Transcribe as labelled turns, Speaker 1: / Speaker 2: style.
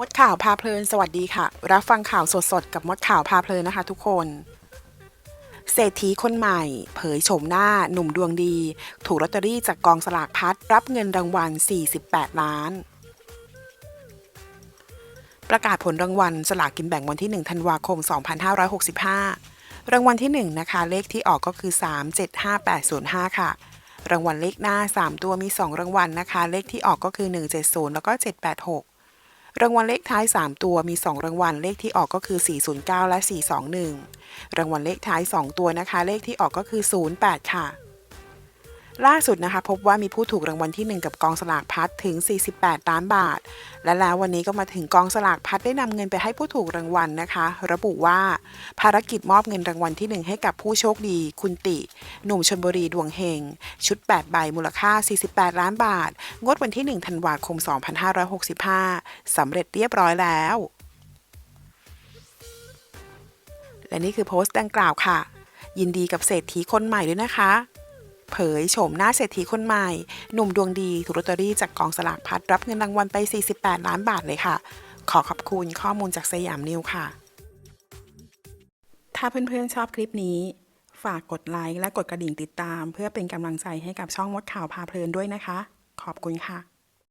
Speaker 1: มดข่าวพาเพลินสวัสดีค่ะ รับฟังข่าวสดๆ กับมดข่าวพาเพลินนะคะ ทุกคน เศรษฐีคนใหม่ เผยโฉมหน้าหนุ่มดวงดี ถูกลอตเตอรี่จากกองสลากพัดรับเงินรางวัล 48 ล้าน ประกาศผลรางวัลสลากกินแบ่งวันที่ 1 ธันวาคม 2565 รางวัลที่ 1 นะคะ เลขที่ออกก็คือ 375805 ค่ะรางวัลเลขหน้า 3 ตัวมี 2 รางวัลนะคะ เลขที่ออกก็คือ 170 แล้วก็ 786 รางวัลเลขท้าย 3 ตัวมี 2 รางวัลเลขที่ออกก็คือ 409 และ 421 รางวัลเลขท้าย 2 ตัวนะคะ เลขที่ออกก็คือ 08 ค่ะ ล่าสุดนะคะพบว่ามีผู้ถูกรางวัลที่ 1 กับกองสลากพัดถึง 48 ล้านบาท และแล้ววันนี้ก็มาถึงกองสลากพัดได้นำเงินไปให้ผู้ถูกรางวัลนะคะ ระบุว่าภารกิจมอบเงินรางวัลที่ 1 ให้กับผู้โชคดี คุณติ หนุ่มชนบุรีดวงเฮง ชุด 8 ใบมูลค่า 48 ล้านบาท งดวันที่ 1 ธันวาคม 2565สำเร็จเรียบร้อยแล้ว และนี่คือโพสต์ดังกล่าวค่ะ ยินดีกับเศรษฐีคนใหม่ด้วยนะคะ เผยโฉมหน้าเศรษฐีคนใหม่ หนุ่มดวงดีถูกลอตเตอรี่จากกองสลากพัดรับเงินรางวัลไป 48 ล้านบาทเลยค่ะ ขอขอบคุณข้อมูลจากสยามนิวค่ะ ถ้าเพื่อนๆชอบคลิปนี้ ฝากกดไลค์และกดกระดิ่งติดตาม เพื่อเป็นกำลังใจให้กับช่องมดข่าวพาเพลินด้วยนะคะ ขอบคุณค่ะ